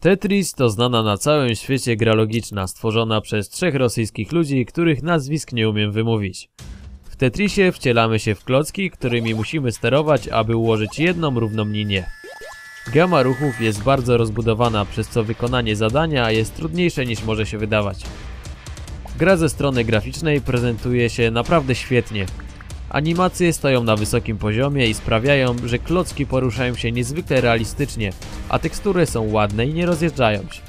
Tetris to znana na całym świecie gra logiczna, stworzona przez trzech rosyjskich ludzi, których nazwisk nie umiem wymówić. W Tetrisie wcielamy się w klocki, którymi musimy sterować, aby ułożyć jedną równą linię. Gama ruchów jest bardzo rozbudowana, przez co wykonanie zadania jest trudniejsze niż może się wydawać. Gra ze strony graficznej prezentuje się naprawdę świetnie. Animacje stoją na wysokim poziomie i sprawiają, że klocki poruszają się niezwykle realistycznie, a tekstury są ładne i nie rozjeżdżają się.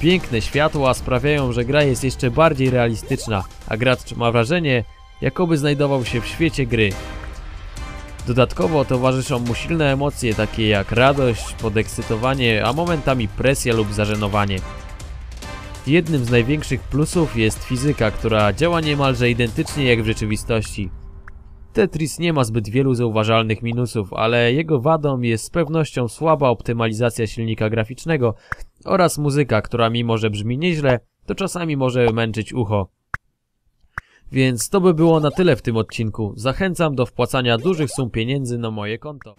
Piękne światła sprawiają, że gra jest jeszcze bardziej realistyczna, a gracz ma wrażenie, jakoby znajdował się w świecie gry. Dodatkowo towarzyszą mu silne emocje takie jak radość, podekscytowanie, a momentami presja lub zażenowanie. Jednym z największych plusów jest fizyka, która działa niemalże identycznie jak w rzeczywistości. Tetris nie ma zbyt wielu zauważalnych minusów, ale jego wadą jest z pewnością słaba optymalizacja silnika graficznego oraz muzyka, która mimo że brzmi nieźle, to czasami może męczyć ucho. Więc to by było na tyle w tym odcinku. Zachęcam do wpłacania dużych sum pieniędzy na moje konto.